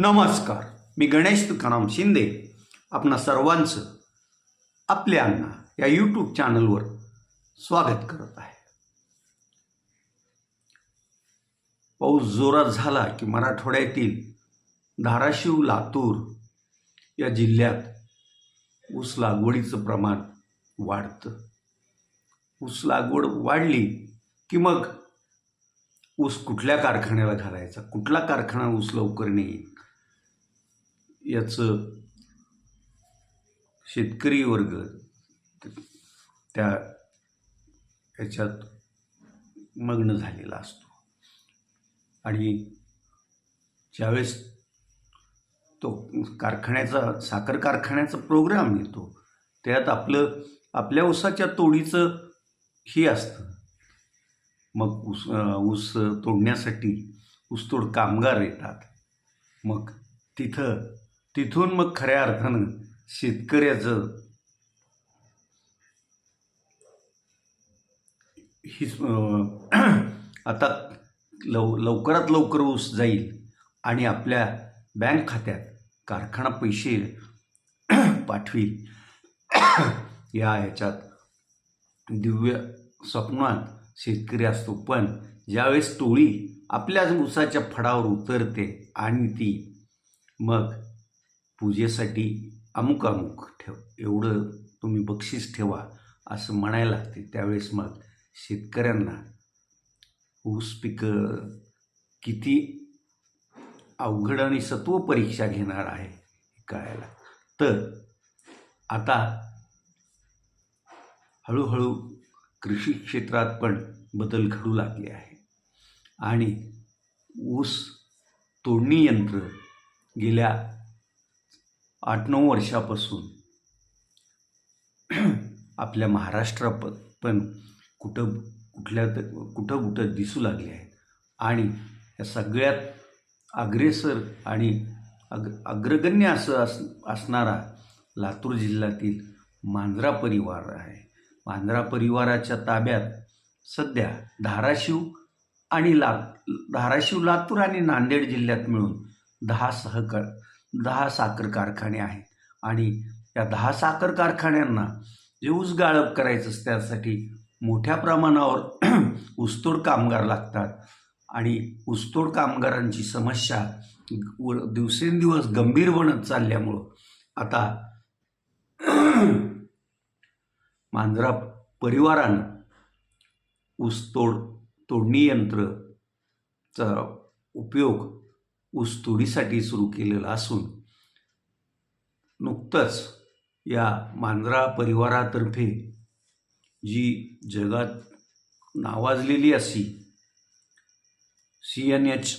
नमस्कार. मी गणेश तुकाराम शिंदे. आपणा सर्वांचं आपल्या अण्णा या यूट्यूब चॅनलवर स्वागत करत आहे. पाऊस जोरात झाला की मराठवाड्यातील धाराशिव लातूर या जिल्ह्यात ऊस लागवडीचं प्रमाण वाढतं. ऊस लागवड वाढली की मग ऊस कुठल्या कारखान्याला घालायचा? कुठला कारखाना ऊस लवकर नेईल? याचं शेतकरी वर्ग त्या याच्यात मग्न झालेला असतो. आणि ज्यावेळेस तो कारखान्याचा साखर कारखान्याचा प्रोग्राम येतो त्यात आपलं आपल्या ऊसाच्या तोडीचं ही असतं. मग ऊस ऊस तोडण्यासाठी ऊसतोड कामगार येतात. मग तिथं तिथून मग खऱ्या अर्थानं शेतकऱ्याचं ही आता लव लवकरात लवकर ऊस जाईल आणि आपल्या बँक खात्यात कारखाना पैसे पाठवील. या ह्याच्यात दिव्य स्वप्नात शेतकरी असतो. पण ज्यावेळेस टोळी आपल्याच उसाच्या फडावर उतरते आणि ती मग पूजेसाठी अमुक अमुक ठेव एवढं तुम्ही बक्षीस ठेवा असं म्हणायला लागते. त्यावेळेस मग शेतकऱ्यांना ऊस पिकं किती अवघड आणि सत्व परीक्षा घेणार आहे कळायला तर आता हळूहळू कृषी क्षेत्रात पण बदल घडू लागले आहे. आणि ऊस तोडणी यंत्र गेल्या आठ नऊ वर्षापासून आपल्या महाराष्ट्रात पण कुठं कुठल्या कुठं कुठं दिसू लागले आहेत. आणि या सगळ्यात अग्रेसर आणि अग अग्रगण्य असं अस असणारा लातूर जिल्ह्यातील मांजरा परिवार आहे. मांजरा परिवाराच्या ताब्यात सध्या धाराशिव आणि ला धाराशिव लातूर आणि नांदेड जिल्ह्यात मिळून दहा सहकार दहा साखर कारखाने आहेत. आणि या दहा साखर कारखान्यांना जे ऊस गाळप करायचं असतं त्यासाठी मोठ्या प्रमाणावर ऊसतोड कामगार लागतात. आणि ऊसतोड कामगारांची समस्या व- दिवसेंदिवस गंभीर बनत चालल्यामुळं आता मांजरा परिवारानं ऊसतोड तोडणी यंत्रचा उपयोग ऊसतोडीसाठी सुरू केलेला असून नुकतंच या मांजरा परिवारातर्फे जी जगात नावाजलेली अशी सी एन एच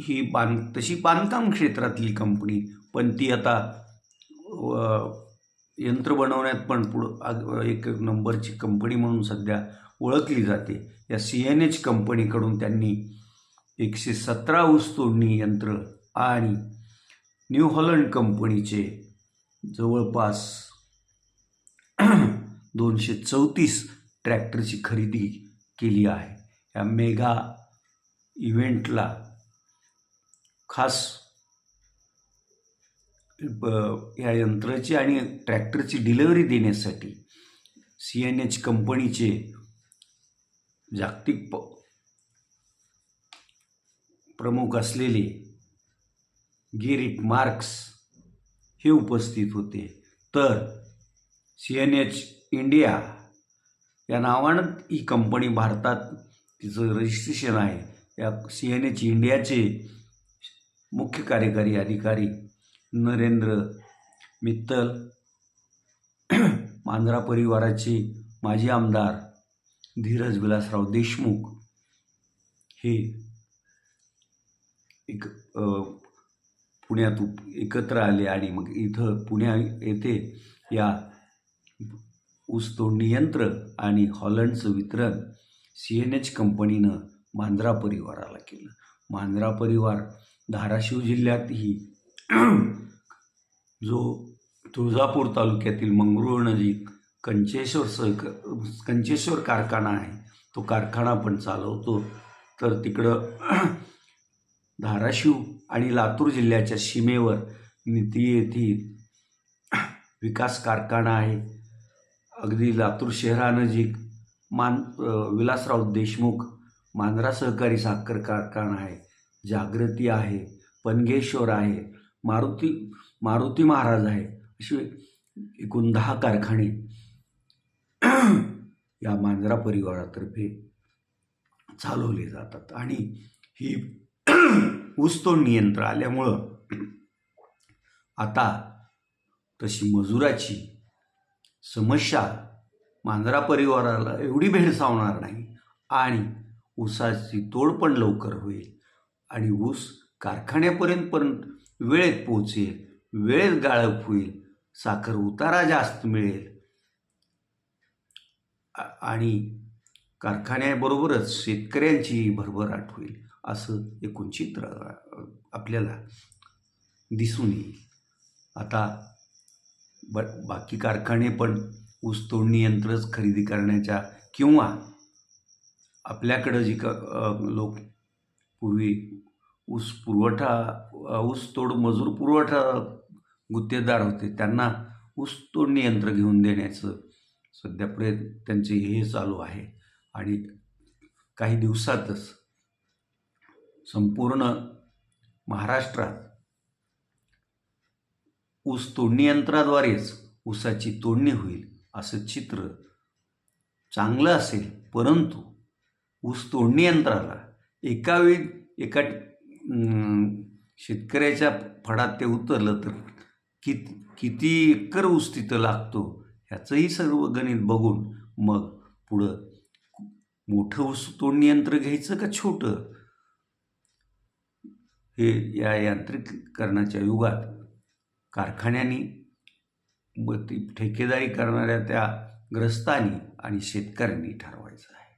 ही बांध तशी बांधकाम क्षेत्रातली कंपनी पण ती आता यंत्र बनवण्यात पण पुढं एक नंबरची कंपनी म्हणून सध्या ओळखली जाते. या सी एन एच कंपनीकडून त्यांनी एकशे सतरा ऊस तोडणी यंत्र आणि न्यू हॉलंड कंपनीचे जवळपास दोनशे चौतीस ट्रॅक्टरची खरेदी केली आहे. या मेगा इव्हेंटला खास या यंत्राची आणि ट्रॅक्टरची डिलिव्हरी देण्यासाठी सी एन एच कंपनीचे जागतिक प प्रमुख असलेले गिरिट मार्क्स हे उपस्थित होते. तर सी एन एच इंडिया या नावानं ही कंपनी भारतात तिचं रजिस्ट्रेशन आहे. या सी एन एच इंडियाचे मुख्य कार्यकारी अधिकारी नरेंद्र मित्तल मांजरा परिवाराचे माजी आमदार धीरज विलासराव देशमुख हे एक पुण्यात उप- एकत्र आले आणि मग इथं पुण्या येथे या ऊसतोडणी यंत्र आणि हॉलंडचं वितरण सी एन एच कंपनीनं मांजरा परिवाराला केलं. मांजरा परिवार धाराशिव जिल्ह्यातही जो तुळजापूर तालुक्यातील मंगरूळ नजीक कंचेश्वर सहक कंचेश्वर कारखाना आहे तो कारखाना पण चालवतो. तर तिकडं धाराशिव आणि लातूर जिल्ह्याच्या सीमेवर निती येथील विकास कारखाना आहे. अगदी लातूर शहरानजीक मान विलासराव देशमुख मांजरा सहकारी साखर कारखाना आहे. जागृती आहे. पनगेश्वर आहे. मारुती मारुती महाराज आहे. असे एकूण दहा कारखाने या मांजरा परिवारातर्फे चालवले जातात. आणि ही ऊसतोड यंत्र आल्यामुळं आता तशी मजुराची समस्या मांजरा परिवाराला एवढी भेडसावणार नाही आणि ऊसाची तोड पण लवकर होईल आणि ऊस कारखान्यापर्यंत पण वेळेत पोहोचेल वेळेत गाळप होईल साखर उतारा जास्त मिळेल. आणि कारखान्याबरोबरच शेतकऱ्यांची भरभराट होईल. असं एकूण चित्र आपल्याला दिसून येईल. आता ब बाकी कारखाने पण ऊस तोडणी यंत्रच खरेदी करण्याच्या किंवा आपल्याकडं जी क लोक पूर्वी ऊस पुरवठा ऊस तोड मजूर पुरवठा गुत्तेदार होते त्यांना ऊस तोडणी यंत्र घेऊन देण्याचं सध्या प्रयत्न त्यांचे हे चालू आहे. आणि काही दिवसातच संपूर्ण महाराष्ट्रात ऊस तोडणी यंत्राद्वारेच ऊसाची तोडणी होईल असं चित्र चांगलं असेल परंतु ऊस तोडणी यंत्राला एका वेळी एका शेतकऱ्याच्या फडात ते उतरलं तर कित किती एकर ऊस तिथं लागतो ह्याचंही सर्व गणित बघून मग पुढं मोठं ऊस तोडणी यंत्र घ्यायचं का छोटं? हे या यांत्रिकीकरणाच्या युगात कारखान्यांनी व ती ठेकेदारी करणाऱ्या त्या ग्रस्तांनी आणि शेतकऱ्यांनी ठरवायचं आहे.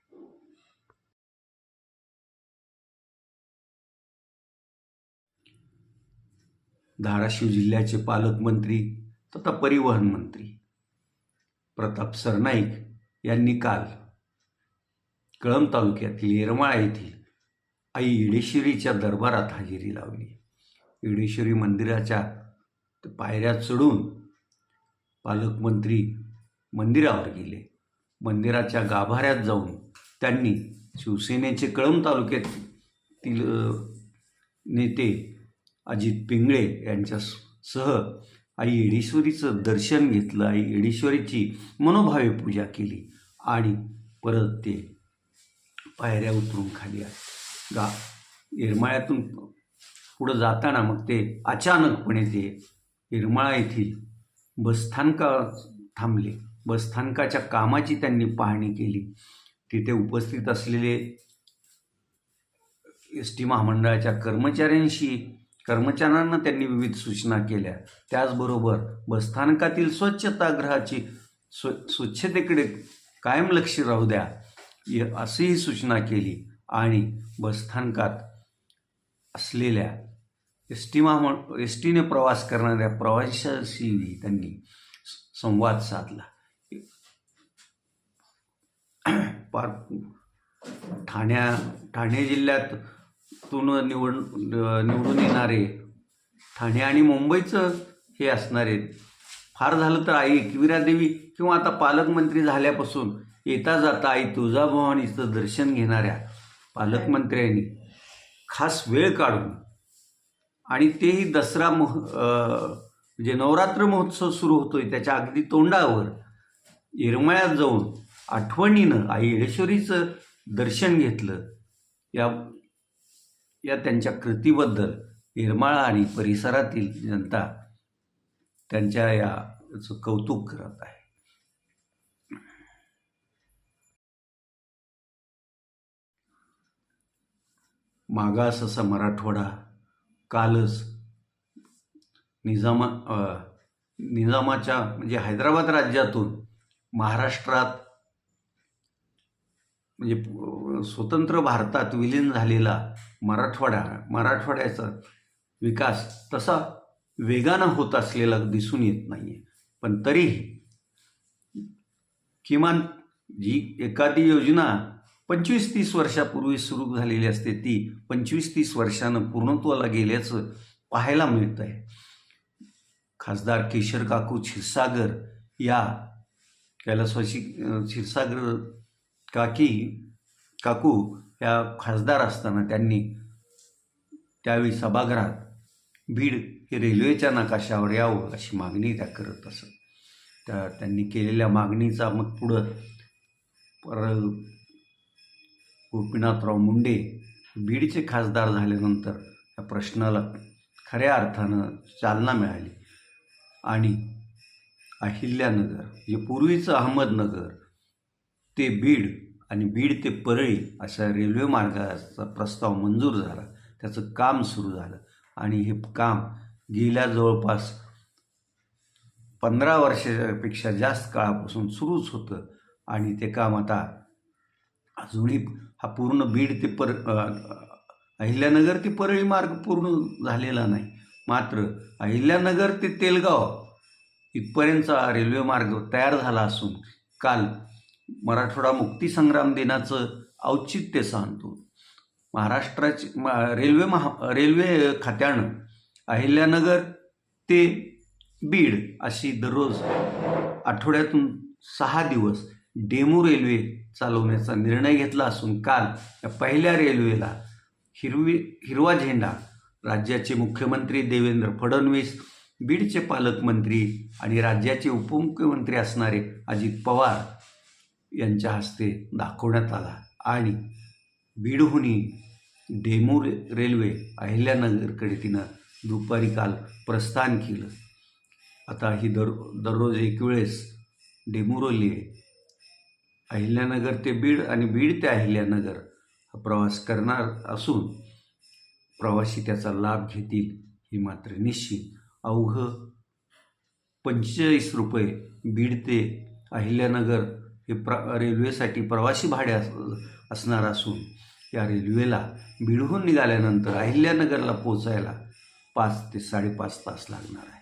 धाराशिव जिल्ह्याचे पालकमंत्री तथा परिवहन मंत्री प्रताप सरनाईक यांनी काल कळंब तालुक्यातील येरमाळा येथील आई येडेश्वरीच्या दरबारात हजेरी लावली. येडेश्वरी मंदिराच्या पायऱ्या चढून पालकमंत्री मंदिरावर गेले. मंदिराच्या गाभाऱ्यात जाऊन त्यांनी शिवसेनेचे कळंब तालुक्यातील नेते अजित पिंगळे यांच्या सह आई येडेश्वरीचं दर्शन घेतलं. आई येडेश्वरीची मनोभावे पूजा केली आणि परत ते पायऱ्या उतरून खाली आले. गा येरमाळ्यातून पुढं जाताना मग ते अचानकपणे ते येरमाळा येथील बसस्थानका थांबले. बसस्थानकाच्या कामाची त्यांनी पाहणी केली. तिथे उपस्थित असलेले एस टी महामंडळाच्या कर्मचाऱ्यांशी कर्मचाऱ्यांना त्यांनी विविध सूचना केल्या. त्याचबरोबर बसस्थानकातील स्वच्छतागृहाची स्व स्वच्छतेकडे कायम लक्ष राहू द्या य- अशीही सूचना केली. आणि बसस्थानकात असलेल्या एस टी एस टीने प्रवास करणाऱ्या प्रवाशांशी त्यांनी संवाद साधला. पार ठाण्या ठाणे जिल्ह्यातून निवड निवडून येणारे ठाणे आणि मुंबईचं हे असणारे फार झालं तर आई एकविरादेवी किंवा आता पालकमंत्री झाल्यापासून येता जाता आई तुळजाभवानीचं दर्शन घेणाऱ्या पालकमंत्र्यांनी खास वेळ काढून आणि तेही दसरा मह म्हणजे नवरात्र महोत्सव सुरू होतोय त्याच्या अगदी तोंडावर येरमाळ्यात जाऊन आठवणीनं आई येडेश्वरीचं दर्शन घेतलं. या या त्यांच्या कृतीबद्दल येरमाळा आणि परिसरातील जनता त्यांच्या याचं कौतुक करत आहे. मागास असा मराठवाडा कालच निजामा निजामाच्या म्हणजे हैदराबाद राज्यातून महाराष्ट्रात म्हणजे स्वतंत्र भारतात विलीन झालेला मराठवाडा मराठवाड्याचा विकास तसा वेगानं होत असलेला दिसून येत नाही आहे पण तरीही किमान जी एखादी योजना पंचवीस तीस वर्षापूर्वी सुरू झालेली असते ती. पंचवीस तीस वर्षानं पूर्णत्वाला गेल्याचं पाहायला मिळतं आहे खासदार केशर काकू क्षीरसागर या कैलासवासी क्षीरसागर काकी काकू या खासदार असताना त्यांनी त्यावेळी सभागृहात बीड हे रेल्वेच्या नकाशावर यावं अशी मागणी त्या करत असत. त्या त्यांनी केलेल्या मागणीचा मग पुढं पर गोपीनाथराव मुंडे बीडचे खासदार झाल्यानंतर या प्रश्नाला खऱ्या अर्थानं चालना मिळाली. आणि अहिल्यानगर जे पूर्वीचं अहमदनगर ते बीड आणि बीड ते परळी अशा रेल्वे मार्गाचा प्रस्ताव मंजूर झाला. त्याचं काम सुरू झालं. आणि हे काम गेल्या जवळपास पंधरा वर्षापेक्षा जास्त काळापासून सुरूच होतं. आणि ते काम आता अजूनही हा पूर्ण बीड ते पर अहिल्यानगर ते परळी मार्ग पूर्ण झालेला नाही. मात्र अहिल्यानगर ते तेलगाव इथपर्यंतचा रेल्वे मार्ग तयार झाला असून काल मराठवाडा मुक्तीसंग्राम दिनाचं औचित्य सांगतो. महाराष्ट्राची मा रेल्वे महा रेल्वे खात्यानं अहिल्यानगर ते बीड अशी दररोज आठवड्यातून सहा दिवस डेमू रेल्वे चालवण्याचा निर्णय घेतला असून काल या पहिल्या रेल्वेला हिरवी हिरवा झेंडा राज्याचे मुख्यमंत्री देवेंद्र फडणवीस बीडचे पालकमंत्री आणि राज्याचे उपमुख्यमंत्री असणारे अजित पवार यांच्या हस्ते दाखवण्यात आला आणि बीडहुनी डेमू रे रेल्वे अहिल्यानगरकडे तिनं दुपारी काल प्रस्थान केलं. आता ही दर दररोज एक वेळेस डेमू रेल्वे अहिल्यानगर ते बीड आणि बीड ते अहिल्यानगर हा प्रवास करणार असून प्रवासी त्याचा लाभ घेतील ही मात्र निश्चित. अवघं पंचेचाळीस रुपये बीड ते अहिल्यानगर हे प्र रेल्वेसाठी प्रवासी भाडे अस असणार असून या रेल्वेला बीडहून निघाल्यानंतर अहिल्यानगरला पोचायला पाच ते साडेपाच तास लागणार आहे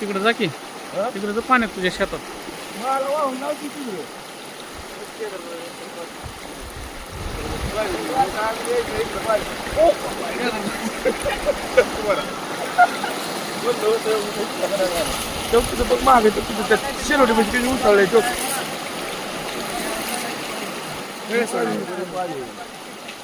तिकडे जा की. तिकडे जा पाण्यात तुझ्या शेतात. चौक तिथं बघ मागे तर तिथं त्या शेनोटी म्हणजे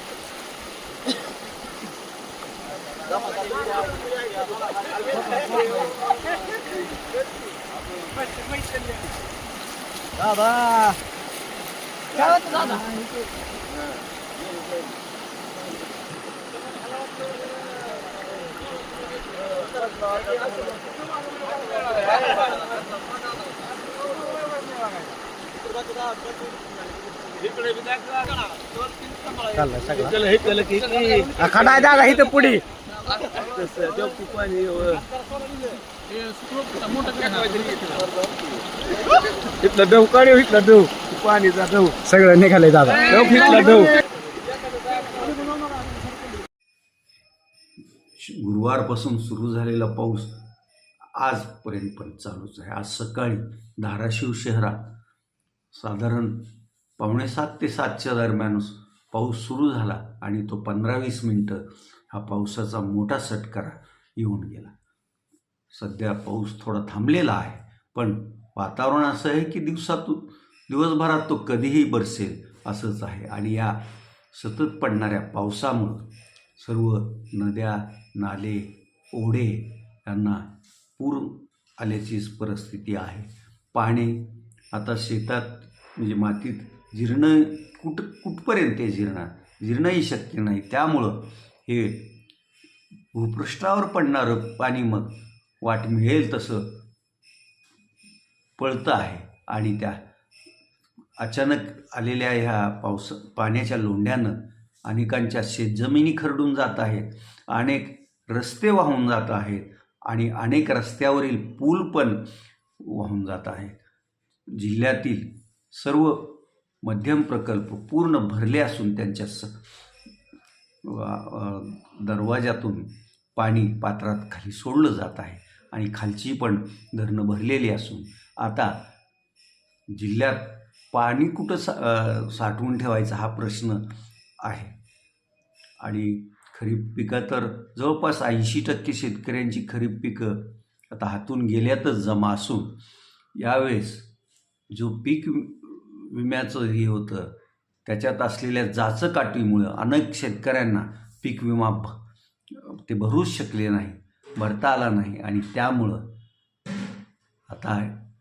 तिथे उचललंय चौक दादा दादा खडा दादा इथं पुढे. इथलं डव काढ इथलं डव पाणीचा डव सगळं निघालंय दादा इथलं डव गुरुवारपासून सुरू झालेला पाऊस आजपर्यंत पण चालूच आहे. आज सकाळी धाराशिव शहरात साधारण पावणे सात ते सातच्या दरम्यान पाऊस सुरू झाला आणि तो पंधरा वीस मिनटं हा पावसाचा मोठा सटकारा येऊन गेला. सध्या पाऊस थोडा थांबलेला आहे पण वातावरण असं आहे की दिवसातून दिवसभरात तो कधीही बरसेल असंच आहे. आणि या सतत पडणाऱ्या पावसामुळं सर्व नद्या नाले ओढे यांना पूर आल्याचीच परिस्थिती आहे. पाणी आता शेतात म्हणजे मातीत जिरणं कुठ कुठपर्यंत ते जिरणार जिरणंही शक्य नाही. त्यामुळं हे भूपृष्ठावर पडणारं पाणी मग वाट मिळेल तसं पळतं आहे. आणि त्या अचानक आलेल्या ह्या पावस पाण्याच्या लोंढ्यानं अनेकांच्या शेतजमिनी खरडून जात आहेत. अनेक रस्ते वाहून जात आहेत. आणि अनेक रस्त्यावरील पूल पण वाहून जात आहेत. जिल्ह्यातील सर्व मध्यम प्रकल्प पूर्ण भरले असून त्यांच्या स दरवाज्यातून दरवाजातून पाणी पात्रात खाली सोडलं जात आहे आणि खालची पण धरणं भरलेली असून आता जिल्ह्यात पाणी कुठं सा साठवून ठेवायचा हा प्रश्न आहे. आणि खरीप पिकं तर जवळपास ऐंशी टक्के शेतकऱ्यांची खरीप पिकं आता हातून गेल्यातच जमा असून यावेळेस जो पीक विम्याचं हे होतं. त्याच्यात असलेल्या जाचकाटीमुळं अनेक शेतकऱ्यांना पीक विमा भ- ते भरूच शकले नाही भरता आला नाही आणि त्यामुळं आता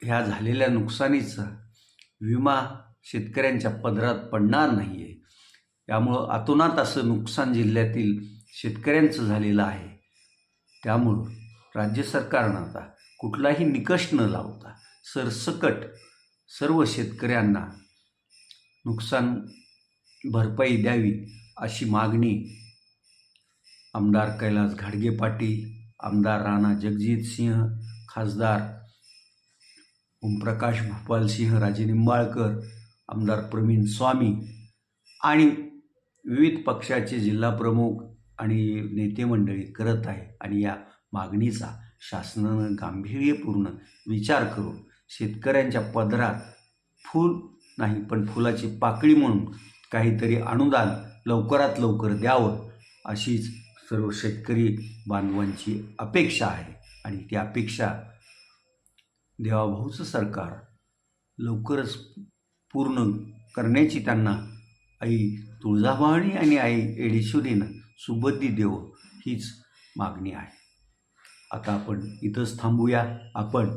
ह्या झालेल्या नुकसानीचा विमा शेतकऱ्यांच्या पदरात पडणार नाही आहे त्यामुळं अतोनात असं नुकसान जिल्ह्यातील शेतकऱ्यांचं झालेलं आहे. त्यामुळं राज्य सरकारनं आता कुठलाही निकष न लावता सरसकट सर्व शेतकऱ्यांना नुकसान भरपाई द्यावी अशी मागणी आमदार कैलास घाडगे पाटील आमदार राणा जगजित सिंह खासदार ओमप्रकाश भूपालसिंह राजे निंबाळकर आमदार प्रवीण स्वामी आणि विविध पक्षाचे जिल्हाप्रमुख आणि नेते मंडळी करत आहे. आणि या मागणीचा शासनानं गांभीर्यपूर्ण विचार करून शेतकऱ्यांच्या पदरात फूल नाही पण फुलाची पाकळी म्हणून काहीतरी अनुदान लवकरात लवकर द्यावं अशीच सर्व शेतकरी बांधवांची अपेक्षा आहे. आणि ती अपेक्षा देवाभाऊचं सरकार लवकरच पूर्ण करण्याची त्यांना आई तुळजाभवानी आणि आई एडेश्वरीनं सुबद्धी देव हीच मागणी आहे. आता आपण इथंच थांबूया. आपण